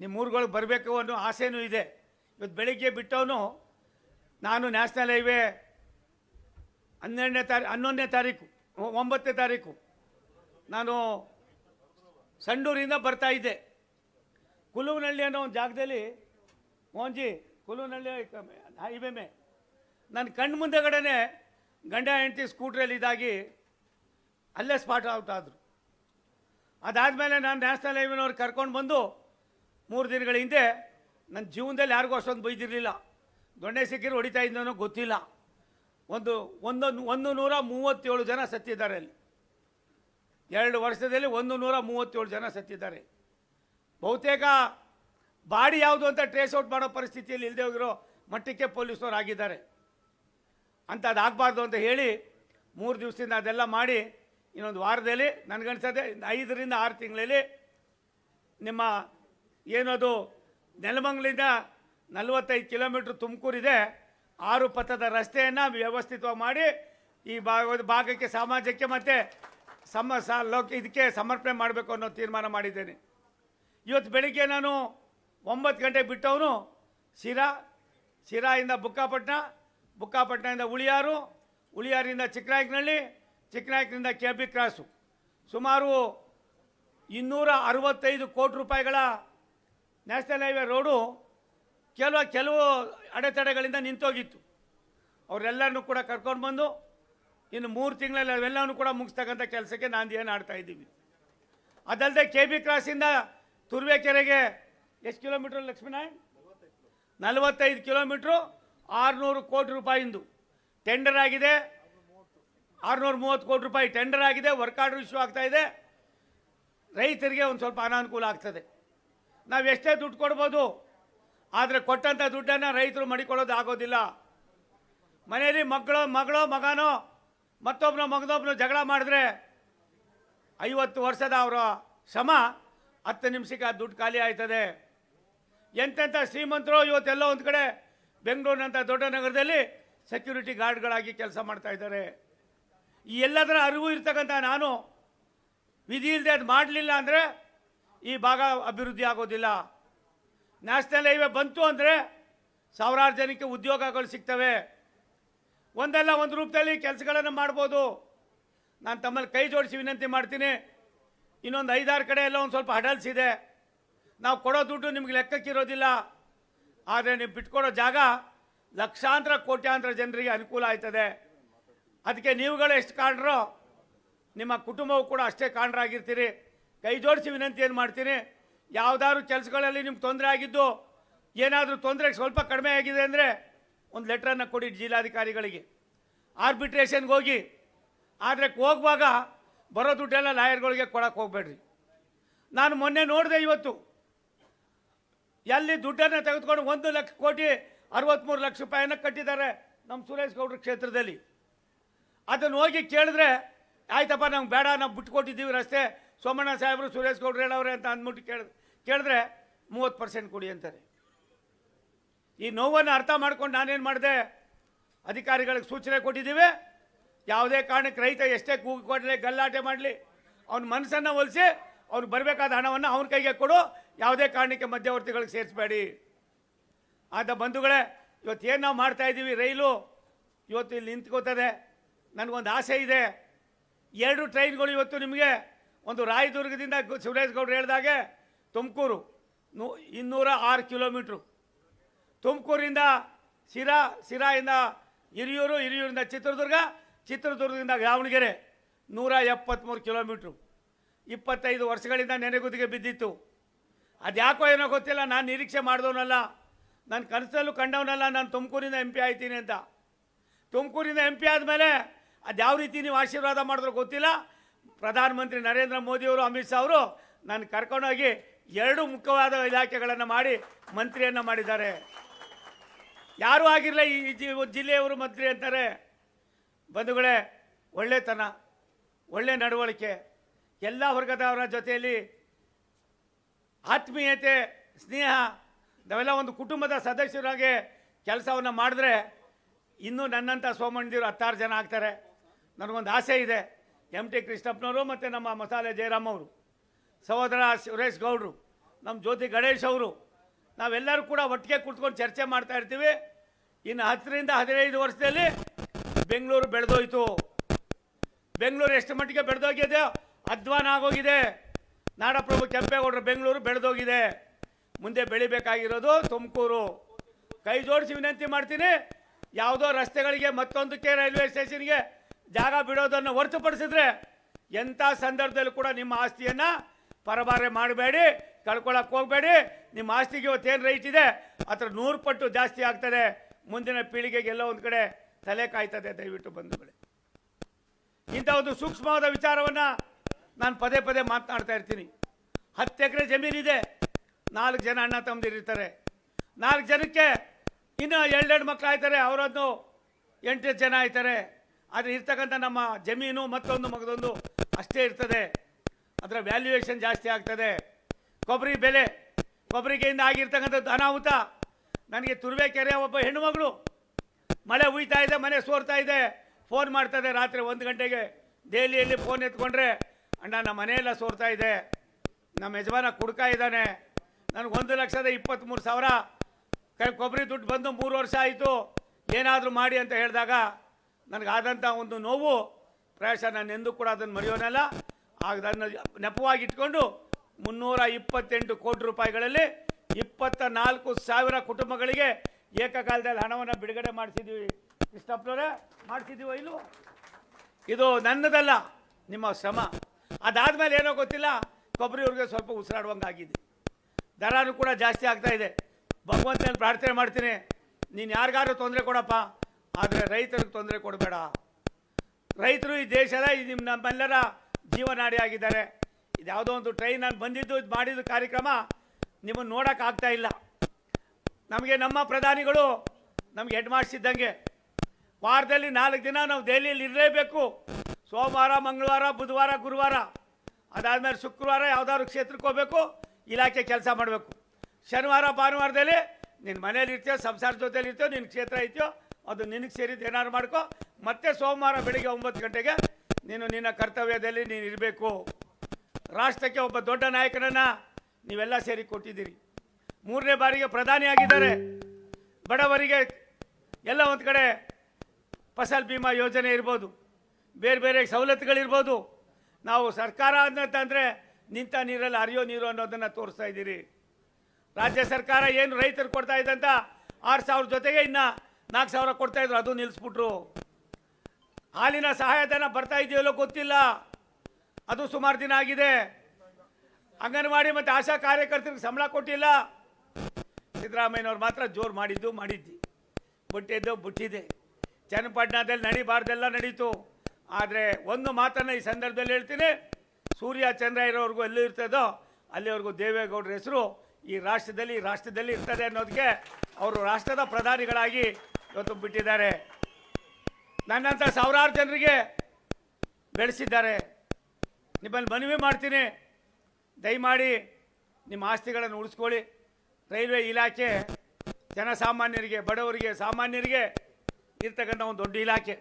ನಿಮ್ಮ ಊರುಗಳಿಗೆ ಬರಬೇಕು ಅನ್ನೋ ಆಸೆನೂ ಇದೆ. ಇವತ್ತು ಬೆಳಿಗ್ಗೆ ಬಿಟ್ಟವನು ನಾನು ನ್ಯಾಷನಲ್ ಹೈವೇ ಹನ್ನೆರಡನೇ ತಾರೀಕು ಹನ್ನೊಂದನೇ ತಾರೀಕು ಒಂಬತ್ತನೇ ತಾರೀಕು ನಾನು ಸಂಡೂರಿಂದ ಬರ್ತಾ ಇದ್ದೆ. ಕುಲುವನಹಳ್ಳಿ ಅನ್ನೋ ಒಂದು ಜಾಗದಲ್ಲಿ, ಮೋಹನ್ಜಿ, ಕುಲುವನಹಳ್ಳಿ ಹೈವೇ ಮೇ, ನನ್ನ ಕಣ್ಣು ಮುಂದೆಗಡೆನೆ ಗಂಡ, ಹೆಂಡತಿ ಸ್ಕೂಟ್ರಲ್ಲಿ ಇದಾಗಿ ಅಲ್ಲೇ ಸ್ಪಾಟ್ ಔಟ್ ಆದರು. ಅದಾದಮೇಲೆ ನಾನು ನ್ಯಾಷನಲ್ ಹೈವೇನವ್ರು ಕರ್ಕೊಂಡು ಬಂದು ಮೂರು ದಿನಗಳ ಹಿಂದೆ ನನ್ನ ಜೀವನದಲ್ಲಿ ಯಾರಿಗೂ ಅಷ್ಟೊಂದು ಬೈದಿರಲಿಲ್ಲ. ದೊಣ್ಣೆ ಸಿಕ್ಕಿರು ಹೊಡಿತಾ ಇದ್ದನೋ ಗೊತ್ತಿಲ್ಲ. ಒಂದು ಒಂದೊಂದು ಒಂದು ನೂರ ಮೂವತ್ತೇಳು ಜನ ಸತ್ತಿದ್ದಾರೆ ಅಲ್ಲಿ. ಎರಡು ವರ್ಷದಲ್ಲಿ ಒಂದು ನೂರ ಮೂವತ್ತೇಳು ಜನ ಸತ್ತಿದ್ದಾರೆ. ಬಹುತೇಕ ಬಾಡಿ ಯಾವುದು ಅಂತ ಟ್ರೇಸ್ ಔಟ್ ಮಾಡೋ ಪರಿಸ್ಥಿತಿಯಲ್ಲಿ ಇಲ್ಲದೆ ಹೋಗಿರೋ ಮಟ್ಟಕ್ಕೆ ಪೊಲೀಸ್ನವ್ರು ಆಗಿದ್ದಾರೆ. ಅಂತ ಅದಾಗಬಾರ್ದು ಅಂತ ಹೇಳಿ ಮೂರು ದಿವಸದಿಂದ ಅದೆಲ್ಲ ಮಾಡಿ ಇನ್ನೊಂದು ವಾರದಲ್ಲಿ, ನನಗನ್ಸದೆ ಐದರಿಂದ ಆರು ತಿಂಗಳಲ್ಲಿ ನಿಮ್ಮ ಏನದು? ನೆಲಮಂಗ್ಲಿಂದ ನಲವತ್ತೈದು ಕಿಲೋಮೀಟ್ರ್ ತುಮಕೂರಿದೆ. ಆರು ಪಥದ ರಸ್ತೆಯನ್ನು ವ್ಯವಸ್ಥಿತವಾಗಿ ಮಾಡಿ ಈ ಭಾಗ ಭಾಗಕ್ಕೆ ಸಮಾಜಕ್ಕೆ ಮತ್ತು ಸಮ ಸ ಲೋಕ ಇದಕ್ಕೆ ಸಮರ್ಪಣೆ ಮಾಡಬೇಕು ಅನ್ನೋ ತೀರ್ಮಾನ ಮಾಡಿದ್ದೇನೆ. ಇವತ್ತು ಬೆಳಿಗ್ಗೆ ನಾನು ಒಂಬತ್ತು ಗಂಟೆ ಬಿಟ್ಟವನು ಶಿರಾ, ಶಿರಾಯಿಂದ ಬುಕ್ಕಾಪಟ್ಟಣ, ಬುಕ್ಕಾಪಟ್ಟಣದಿಂದ ಉಳಿಯಾರು, ಉಳಿಯಾರಿಂದ ಚಿಕ್ಕನಾಯಕನಹಳ್ಳಿ, ಚಿಕ್ಕನಾಯಕನಿಂದ ಕೆ ಬಿ ಕ್ರಾಸು. ಸುಮಾರು ಇನ್ನೂರ ಅರವತ್ತೈದು ಕೋಟಿ ರೂಪಾಯಿಗಳ ನ್ಯಾಷನಲ್ ಹೈವೇ ರೋಡು ಕೆಲವು ಕೆಲವು ಅಡೆತಡೆಗಳಿಂದ ನಿಂತೋಗಿತ್ತು. ಅವರೆಲ್ಲರನ್ನೂ ಕೂಡ ಕರ್ಕೊಂಡು ಬಂದು ಇನ್ನು ಮೂರು ತಿಂಗಳಲ್ಲಿ ಅವೆಲ್ಲವೂ ಕೂಡ ಮುಗಿಸ್ತಕ್ಕಂಥ ಕೆಲಸಕ್ಕೆ ನಾಂದಿಯನ್ನು ಆಡ್ತಾ ಇದ್ದೀವಿ. ಅದಲ್ಲದೆ ಕೆ ಬಿ ಕ್ರಾಸಿಂದ ತುರುವೇಕೆರೆಗೆ ಎಷ್ಟು ಕಿಲೋಮೀಟ್ರ್ ಲಕ್ಷ್ಮೀನಾರಾಯಣ್? ನಲವತ್ತೈದು ಕಿಲೋಮೀಟ್ರು ಆರುನೂರು ಕೋಟಿ ರೂಪಾಯಿಂದು. ಟೆಂಡರ್ ಆಗಿದೆ. ಆರುನೂರು ಮೂವತ್ತು ಕೋಟಿ ರೂಪಾಯಿ ಟೆಂಡರ್ ಆಗಿದೆ. ವರ್ಕ್ ಆರ್ಡರ್ ಇಶ್ಯೂ ಆಗ್ತಾ ಇದೆ. ರೈತರಿಗೆ ಒಂದು ಸ್ವಲ್ಪ ಅನಾನುಕೂಲ ಆಗ್ತದೆ. ನಾವು ಎಷ್ಟೇ ದುಡ್ಡು ಕೊಡ್ಬೋದು, ಆದರೆ ಕೊಟ್ಟಂಥ ದುಡ್ಡನ್ನು ರೈತರು ಮಡಿಕೊಳ್ಳೋದು ಆಗೋದಿಲ್ಲ. ಮನೆಯಲ್ಲಿ ಮಕ್ಕಳು ಮಗಳೋ, ಮಗನೋ ಮತ್ತೊಬ್ಬನ ಮಗದೊಬ್ಬನ ಜಗಳ ಮಾಡಿದ್ರೆ ಐವತ್ತು ವರ್ಷದ ಅವರ ಶ್ರಮ ಹತ್ತು ನಿಮಿಷಕ್ಕೆ ಆ ದುಡ್ಡು ಖಾಲಿ ಆಯ್ತದೆ. ಎಂತೆಂಥ ಶ್ರೀಮಂತರು ಇವತ್ತೆಲ್ಲ ಒಂದು ಕಡೆ ಬೆಂಗಳೂರಿನಂಥ ದೊಡ್ಡ ನಗರದಲ್ಲಿ ಸೆಕ್ಯೂರಿಟಿ ಗಾರ್ಡ್ಗಳಾಗಿ ಕೆಲಸ ಮಾಡ್ತಾ ಇದ್ದಾರೆ. ಈ ಎಲ್ಲದರ ಅರಿವು ಇರ್ತಕ್ಕಂಥ ನಾನು ವಿಧಿ ಇಲ್ಲದೆ ಅದು ಮಾಡಲಿಲ್ಲ ಅಂದರೆ ಈ ಭಾಗ ಅಭಿವೃದ್ಧಿ ಆಗೋದಿಲ್ಲ. ನ್ಯಾಷನಲ್ ಹೈವೇ ಬಂತು ಅಂದರೆ ಸಾವಿರಾರು ಜನಕ್ಕೆ ಉದ್ಯೋಗಗಳು ಸಿಗ್ತವೆ. ಒಂದಲ್ಲ ಒಂದು ರೂಪದಲ್ಲಿ ಕೆಲಸಗಳನ್ನು ಮಾಡ್ಬೋದು. ನಾನು ತಮ್ಮಲ್ಲಿ ಕೈ ಜೋಡಿಸಿ ವಿನಂತಿ ಮಾಡ್ತೀನಿ. ಇನ್ನೊಂದು ಐದಾರು ಕಡೆ ಎಲ್ಲ ಒಂದು ಸ್ವಲ್ಪ ಹಡಲ್ಸ್ ಇದೆ. ನಾವು ಕೊಡೋ ದುಡ್ಡು ನಿಮ್ಗೆ ಲೆಕ್ಕಕ್ಕಿರೋದಿಲ್ಲ ಆದರೆ ನೀವು ಬಿಟ್ಕೊಡೋ ಜಾಗ ಲಕ್ಷಾಂತರ, ಕೋಟ್ಯಾಂತರ ಜನರಿಗೆ ಅನುಕೂಲ ಆಯ್ತದೆ. ಅದಕ್ಕೆ ನೀವುಗಳು ಎಷ್ಟು ಕಾಣ್ರೋ, ನಿಮ್ಮ ಕುಟುಂಬವು ಕೂಡ ಅಷ್ಟೇ ಕಾಣ್ರಾಗಿರ್ತೀರಿ. ಕೈ ಜೋಡಿಸಿ ವಿನಂತಿಯನ್ನು ಮಾಡ್ತೀನಿ? ಯಾವುದಾದ್ರು ಕೆಲಸಗಳಲ್ಲಿ ನಿಮ್ಗೆ ತೊಂದರೆ ಆಗಿದ್ದು, ಏನಾದರೂ ತೊಂದರೆ ಸ್ವಲ್ಪ ಕಡಿಮೆ ಆಗಿದೆ ಅಂದರೆ ಒಂದು ಲೆಟ್ರನ್ನು ಕೊಡಿ ಜಿಲ್ಲಾಧಿಕಾರಿಗಳಿಗೆ. ಆರ್ಬಿಟ್ರೇಷನ್ಗೆ ಹೋಗಿ. ಆದರೆ ಹೋಗುವಾಗ ಬರೋ ದುಡ್ಡೆಲ್ಲ ಲಾಯರ್ಗಳಿಗೆ ಕೊಡೋಕ್ಕೆ ಹೋಗ್ಬೇಡ್ರಿ. ನಾನು ಮೊನ್ನೆ ನೋಡಿದೆ ಇವತ್ತು. ಎಲ್ಲಿ ದುಡ್ಡನ್ನು ತೆಗೆದುಕೊಂಡು ಒಂದು ಲಕ್ಷ ಕೋಟಿ ಅರವತ್ತ್ಮೂರು ಲಕ್ಷ ರೂಪಾಯಿನ ಕಟ್ಟಿದ್ದಾರೆ ನಮ್ಮ ಸುರೇಶ್ ಗೌಡ್ರ ಕ್ಷೇತ್ರದಲ್ಲಿ. ಅದನ್ನು ಹೋಗಿ ಕೇಳಿದ್ರೆ, ಆಯ್ತಪ್ಪ ನಮ್ಗೆ ಬೇಡ, ನಾವು ಬಿಟ್ಕೊಟ್ಟಿದ್ದೀವಿ ರಸ್ತೆ. ಸೋಮಣ್ಣ ಸಾಹೇಬರು ಸುರೇಶ್ ಗೌಡ್ರು ಹೇಳವ್ರೆ ಅಂತ ಅಂದ್ಬಿಟ್ಟು ಕೇಳಿದ್ರೆ ಕೇಳಿದ್ರೆ ಮೂವತ್ತು ಪರ್ಸೆಂಟ್ ಕೊಡಿ ಅಂತಾರೆ. ಈ ನೋವನ್ನು ಅರ್ಥ ಮಾಡ್ಕೊಂಡು ನಾನೇನು ಮಾಡಿದೆ? ಅಧಿಕಾರಿಗಳಿಗೆ ಸೂಚನೆ ಕೊಟ್ಟಿದ್ದೀವಿ. ಯಾವುದೇ ಕಾರಣಕ್ಕೆ ರೈತ ಎಷ್ಟೇ ಕೂಗಿ ಕೊಡಲಿ, ಗಲ್ಲಾಟೆ ಮಾಡಲಿ, ಅವ್ನ ಮನಸ್ಸನ್ನು ಒಲಿಸಿ, ಅವ್ನು ಬರಬೇಕಾದ ಹಣವನ್ನು ಅವನ ಕೈಗೆ ಕೊಡು, ಯಾವುದೇ ಕಾರಣಕ್ಕೆ ಮಧ್ಯವರ್ತಿಗಳಿಗೆ ಸೇರಿಸಬೇಡಿ. ಆದ ಬಂಧುಗಳೇ, ಇವತ್ತು ಏನು ನಾವು ಮಾಡ್ತಾ ಇದ್ದೀವಿ? ರೈಲು ಇವತ್ತು ಇಲ್ಲಿ ನಿಂತ್ಕೋತದೆ. ನನಗೊಂದು ಆಸೆ ಇದೆ. ಎರಡು ಟ್ರೈನ್ಗಳು ಇವತ್ತು ನಿಮಗೆ ಒಂದು ರಾಯದುರ್ಗದಿಂದ ಶಿವರಾಜ್ ಗೌಡ್ರು ಹೇಳಿದಾಗೆ ತುಮಕೂರು. ನೂ, ಇನ್ನೂರ ಆರು ಕಿಲೋಮೀಟ್ರು. ತುಮಕೂರಿಂದ ಶಿರಾ, ಶಿರಾಯಿಂದ ಹಿರಿಯೂರು, ಹಿರಿಯೂರಿಂದ ಚಿತ್ರದುರ್ಗ, ಚಿತ್ರದುರ್ಗದಿಂದ ದಾವಣಗೆರೆ ನೂರ ಎಪ್ಪತ್ತ್ಮೂರು ಕಿಲೋಮೀಟ್ರು. ಇಪ್ಪತ್ತೈದು ವರ್ಷಗಳಿಂದ ನೆನೆಗುದಿಗೆ ಬಿದ್ದಿತ್ತು. ಅದ್ಯಾಕೋ ಏನೋ ಗೊತ್ತಿಲ್ಲ, ನಾನು ನಿರೀಕ್ಷೆ ಮಾಡಿದವನಲ್ಲ. ನನ್ನ ಕನಸಲ್ಲೂ ಕಂಡವನಲ್ಲ, ನಾನು ತುಮಕೂರಿಂದ ಎಂ ಪಿ ಆಯ್ತೀನಿ ಅಂತ. ತುಮಕೂರಿಂದ ಎಂ ಪಿ ಆದಮೇಲೆ ಅದು ಯಾವ ರೀತಿ ನೀವು ಆಶೀರ್ವಾದ ಮಾಡಿದ್ರು ಗೊತ್ತಿಲ್ಲ. ಪ್ರಧಾನಮಂತ್ರಿ ನರೇಂದ್ರ ಮೋದಿಯವರು ಅಮಿತ್ ಶಾ ಅವರು ನಾನು ಕರ್ಕೊಂಡೋಗಿ ಎರಡು ಮುಖ್ಯವಾದ ಇಲಾಖೆಗಳನ್ನು ಮಾಡಿ ಮಂತ್ರಿಯನ್ನು ಮಾಡಿದ್ದಾರೆ. ಯಾರೂ ಆಗಿರಲಿ, ಈ ಜಿ ಜಿಲ್ಲೆಯವರು ಮಂತ್ರಿ ಅಂತಾರೆ. ಬಂಧುಗಳೇ, ಒಳ್ಳೆತನ, ಒಳ್ಳೆ ನಡವಳಿಕೆ, ಎಲ್ಲ ವರ್ಗದವರ ಜೊತೆಯಲ್ಲಿ ಆತ್ಮೀಯತೆ, ಸ್ನೇಹ, ನಾವೆಲ್ಲ ಒಂದು ಕುಟುಂಬದ ಸದಸ್ಯರಾಗಿ ಕೆಲಸವನ್ನು ಮಾಡಿದ್ರೆ ಇನ್ನೂ ನನ್ನಂಥ ಸೋಮಣ್ಣದಿರು ಹತ್ತಾರು ಜನ ಆಗ್ತಾರೆ. ನನಗೊಂದು ಆಸೆ ಇದೆ. ಎಂ ಟಿ ಕೃಷ್ಣಪ್ಪನವರು ಮತ್ತು ನಮ್ಮ ಮಸಾಲೆ ಜಯರಾಮ್ ಅವರು, ಸಹೋದರ ಸುರೇಶ್ ಗೌಡ್ರು, ನಮ್ಮ ಜ್ಯೋತಿ ಗಣೇಶ್ ಅವರು, ನಾವೆಲ್ಲರೂ ಕೂಡ ಒಟ್ಟಿಗೆ ಕೂತ್ಕೊಂಡು ಚರ್ಚೆ ಮಾಡ್ತಾ ಇರ್ತೀವಿ. ಇನ್ನು ಹತ್ತರಿಂದ ಹದಿನೈದು ವರ್ಷದಲ್ಲಿ ಬೆಂಗಳೂರು ಬೆಳೆದೋಯ್ತು. ಬೆಂಗಳೂರು ಎಷ್ಟು ಮಟ್ಟಿಗೆ ಬೆಳೆದೋಗಿದೆ? ಅಧ್ವಾನ ಆಗೋಗಿದೆ. ನಾಡಪ್ರಭು ಕೆಂಪೇಗೌಡರು ಬೆಂಗಳೂರು ಬೆಳೆದೋಗಿದೆ. ಮುಂದೆ ಬೆಳಿಬೇಕಾಗಿರೋದು ತುಮಕೂರು. ಕೈ ಜೋಡಿಸಿ ವಿನಂತಿ ಮಾಡ್ತೀನಿ. ಯಾವುದೋ ರಸ್ತೆಗಳಿಗೆ ಮತ್ತೊಂದಕ್ಕೆ ರೈಲ್ವೆ ಸ್ಟೇಷನ್ಗೆ ಜಾಗ ಬಿಡೋದನ್ನು ಹೊರತುಪಡಿಸಿದ್ರೆ ಎಂಥ ಸಂದರ್ಭದಲ್ಲೂ ಕೂಡ ನಿಮ್ಮ ಆಸ್ತಿಯನ್ನು ಪರಬಾರೆ ಮಾಡಬೇಡಿ ಕಳ್ಕೊಳಕ್ಕೆ ಹೋಗಬೇಡಿ. ನಿಮ್ಮ ಆಸ್ತಿಗೆ ಇವತ್ತೇನು ರೈಟ್ ಇದೆ? ಅದರ ನೂರು ಪಟ್ಟು ಜಾಸ್ತಿ ಆಗ್ತದೆ. ಮುಂದಿನ ಪೀಳಿಗೆಗೆ ಎಲ್ಲ ಒಂದು ಕಡೆ ತಲೆ ಕಾಯ್ತದೆ ದಯವಿಟ್ಟು ಬಂಧುಗಳೇ. ಇಂಥ ಒಂದು ಸೂಕ್ಷ್ಮವಾದ ವಿಚಾರವನ್ನು ನಾನು ಪದೇ ಪದೇ ಮಾತನಾಡ್ತಾ ಇರ್ತೀನಿ. ಹತ್ತು ಎಕರೆ ಜಮೀನಿದೆ. ನಾಲ್ಕು ಜನ ಅಣ್ಣ ತಮ್ಮದಿರಿರ್ತಾರೆ. ನಾಲ್ಕು ಜನಕ್ಕೆ ಇನ್ನು ಎರಡೆರಡು ಮಕ್ಕಳು ಆಯ್ತಾರೆ ಅವರದ್ದು ಎಂಟು ಜನ ಆಯ್ತಾರೆ. ಆದರೆ ಇರ್ತಕ್ಕಂಥ ನಮ್ಮ ಜಮೀನು ಮತ್ತೊಂದು ಮಗದೊಂದು ಅಷ್ಟೇ ಇರ್ತದೆ. ಅದರ ವ್ಯಾಲ್ಯೂಯೇಷನ್ ಜಾಸ್ತಿ ಆಗ್ತದೆ. ಕೊಬ್ಬರಿ ಬೆಲೆ, ಕೊಬ್ಬರಿಗೆಯಿಂದ ಆಗಿರ್ತಕ್ಕಂಥ ಅನಾಹುತ ನನಗೆ ತುರುವೇಕೆರೆಯ ಒಬ್ಬ ಹೆಣ್ಣುಮಗಳು ಮಳೆ ಉಯ್ತಾ ಇದೆ, ಮನೆ ಸೋರ್ತಾ ಇದೆ. ಫೋನ್ ಮಾಡ್ತದೆ ರಾತ್ರಿ ಒಂದು ಗಂಟೆಗೆ. ದೆಹಲಿಯಲ್ಲಿ ಫೋನ್ ಎತ್ಕೊಂಡ್ರೆ, ಅಣ್ಣ, ನಮ್ಮ ಮನೆಯೆಲ್ಲ ಸೋರ್ತಾ ಇದೆ. ನಮ್ಮ ಯಜಮಾನ ಕುಡ್ಕಾ ಇದ್ದಾನೆ. ನನಗೆ ಒಂದು ಲಕ್ಷದ ಇಪ್ಪತ್ತ್ಮೂರು ಸಾವಿರ. ಕೈ, ಕೊಬ್ಬರಿ ದುಡ್ಡು ಬಂದು ಮೂರು ವರ್ಷ ಆಯಿತು. ಏನಾದರೂ ಮಾಡಿ ಅಂತ ಹೇಳಿದಾಗ ನನಗಾದಂಥ ಒಂದು ನೋವು ಪ್ರಾಯಶಃ ನಾನು ಎಂದೂ ಕೂಡ ಅದನ್ನು ಮರೆಯೋನಲ್ಲ. ಆಗ ಅದನ್ನು ನೆಪವಾಗಿಟ್ಕೊಂಡು ಮುನ್ನೂರ ಇಪ್ಪತ್ತೆಂಟು ಕೋಟಿ ರೂಪಾಯಿಗಳಲ್ಲಿ ಇಪ್ಪತ್ತ ನಾಲ್ಕು ಸಾವಿರ ಕುಟುಂಬಗಳಿಗೆ ಏಕಕಾಲದಲ್ಲಿ ಹಣವನ್ನು ಬಿಡುಗಡೆ ಮಾಡಿಸಿದ್ದೀವಿ ಕೃಷ್ಣಪ್ಪನವರೇ ಮಾಡಿಸಿದ್ದೀವೋ ಇಲ್ವೋ ಇದು ನನ್ನದಲ್ಲ, ನಿಮ್ಮ ಶ್ರಮ. ಅದಾದಮೇಲೆ ಏನೋ ಗೊತ್ತಿಲ್ಲ ಕೊಬ್ಬರಿಯವ್ರಿಗೆ ಸ್ವಲ್ಪ ಉಸಿರಾಡುವಂಗಾಗಿದೆ. ದರನೂ ಕೂಡ ಜಾಸ್ತಿ ಆಗ್ತಾ ಇದೆ. ಭಗವಂತನಲ್ಲಿ ಪ್ರಾರ್ಥನೆ ಮಾಡ್ತೀನಿ. ನೀನು ಯಾರಿಗಾದ್ರೂ ತೊಂದರೆ ಕೊಡಪ್ಪ. ಆದರೆ ರೈತರಿಗೆ ತೊಂದರೆ ಕೊಡಬೇಡ. ರೈತರು ಈ ದೇಶದ ನಿಮ್ಮ ನಮ್ಮೆಲ್ಲರ ಜೀವನಾಡಿ ಆಗಿದ್ದಾರೆ. ಇದು ಯಾವುದೋ ಒಂದು ಟ್ರೈನ್ ನಾನು ಬಂದಿದ್ದು, ಇದು ಮಾಡಿದ ಕಾರ್ಯಕ್ರಮ ನಿಮ್ಮನ್ನು ನೋಡೋಕ್ಕಾಗ್ತಾ ಇಲ್ಲ. ನಮಗೆ ನಮ್ಮ ಪ್ರಧಾನಿಗಳು ನಮಗೆ ಹೆಡ್ ಮಾಡಿಸಿದ್ದಂಗೆ ವಾರದಲ್ಲಿ ನಾಲ್ಕು ದಿನ ನಾವು ದೆಹಲಿಯಲ್ಲಿ ಇರಲೇಬೇಕು. ಸೋಮವಾರ, ಮಂಗಳವಾರ, ಬುಧವಾರ, ಗುರುವಾರ, ಅದಾದಮೇಲೆ ಶುಕ್ರವಾರ ಯಾವುದಾದ್ರು ಕ್ಷೇತ್ರಕ್ಕೆ ಹೋಗಬೇಕು, ಇಲಾಖೆ ಕೆಲಸ ಮಾಡಬೇಕು. ಶನಿವಾರ, ಭಾನುವಾರದಲ್ಲಿ ನಿನ್ನ ಮನೇಲಿ ಇರ್ತೀಯೋ, ಸಂಸಾರ ಜೊತೆಲಿ ಇರ್ತೀಯೋ ನಿನ್ನ ಕ್ಷೇತ್ರ ಐತಿಯೋ ಅದು ನಿನಗೆ ಸೇರಿದ್ದು ಏನಾದ್ರು ಮಾಡ್ಕೋ. ಮತ್ತೆ ಸೋಮವಾರ ಬೆಳಿಗ್ಗೆ ಒಂಬತ್ತು ಗಂಟೆಗೆ ನೀನು ನಿನ್ನ ಕರ್ತವ್ಯದಲ್ಲಿ ನೀನು ಇರಬೇಕು. ರಾಷ್ಟ್ರಕ್ಕೆ ಒಬ್ಬ ದೊಡ್ಡ ನಾಯಕನನ್ನು ನೀವೆಲ್ಲ ಸೇರಿ ಕೊಟ್ಟಿದ್ದೀರಿ. ಮೂರನೇ ಬಾರಿಗೆ ಪ್ರಧಾನಿಯಾಗಿದ್ದಾರೆ ಬಡವರಿಗೆ ಎಲ್ಲ ಒಂದು ಕಡೆ ಫಸಲ್ ಭೀಮಾ ಯೋಜನೆ ಇರ್ಬೋದು. ಬೇರೆ ಬೇರೆ ಸವಲತ್ತುಗಳಿರ್ಬೋದು. ನಾವು ಸರ್ಕಾರ ಅಂತಂದರೆ ನಿಂತ ನೀರಲ್ಲಿ ಹರಿಯೋ ನೀರು ಅನ್ನೋದನ್ನು ತೋರಿಸ್ತಾ ಇದ್ದೀರಿ. ರಾಜ್ಯ ಸರ್ಕಾರ ಏನು ರೈತರು ಕೊಡ್ತಾ ಇದ್ದಂಥ ಆರು ಸಾವಿರ ಜೊತೆಗೆ ಇನ್ನು ನಾಲ್ಕು ಸಾವಿರ ಕೊಡ್ತಾ ಇದ್ರು, ಅದು ನಿಲ್ಲಿಸ್ಬಿಟ್ರು ಹಾಲಿನ ಸಹಾಯಧನ ಬರ್ತಾ ಇದೆಯಲ್ಲೋ ಗೊತ್ತಿಲ್ಲ. ಅದು ಸುಮಾರು ದಿನ ಆಗಿದೆ. ಅಂಗನವಾಡಿ ಮತ್ತು ಆಶಾ ಕಾರ್ಯಕರ್ತರಿಗೆ ಸಂಬಳ ಕೊಟ್ಟಿಲ್ಲ. ಸಿದ್ದರಾಮಯ್ಯನವ್ರು ಮಾತ್ರ ಜೋರು ಮಾಡಿದ್ದು ಮಾಡಿದ್ದು. ಬುಟ್ಟಿದ್ದು ಬುಟ್ಟಿದೆ. ಚನ್ನಪಟ್ಟಣದಲ್ಲಿ ನಡಿಬಾರ್ದೆಲ್ಲ ನಡೀತು. ಆದರೆ ಒಂದು ಮಾತನ್ನು ಈ ಸಂದರ್ಭದಲ್ಲಿ ಹೇಳ್ತೀನಿ. ಸೂರ್ಯ, ಚಂದ್ರ ಇರೋವರೆಗೂ ಎಲ್ಲಿ ಇರ್ತದೋ, ಅಲ್ಲಿವರೆಗೂ ದೇವೇಗೌಡರ ಹೆಸರು ಈ ರಾಷ್ಟ್ರದಲ್ಲಿ ರಾಷ್ಟ್ರದಲ್ಲಿ ಇರ್ತದೆ ಅನ್ನೋದಕ್ಕೆ ಅವರು ರಾಷ್ಟ್ರದ ಪ್ರಧಾನಿಗಳಾಗಿ ಇವತ್ತು ಬಿಟ್ಟಿದ್ದಾರೆ. ನನ್ನಂಥ ಸಾವಿರಾರು ಜನರಿಗೆ ಬೆಳೆಸಿದ್ದಾರೆ. ನಿಮ್ಮಲ್ಲಿ ಮನವಿ ಮಾಡ್ತೀನಿ. ದಯಮಾಡಿ ನಿಮ್ಮ ಆಸ್ತಿಗಳನ್ನು ಉಳಿಸ್ಕೊಳ್ಳಿ. ರೈಲ್ವೆ ಇಲಾಖೆ ಜನಸಾಮಾನ್ಯರಿಗೆ, ಬಡವರಿಗೆ, ಸಾಮಾನ್ಯರಿಗೆ ಇರ್ತಕ್ಕಂಥ ಒಂದು ದೊಡ್ಡ ಇಲಾಖೆ.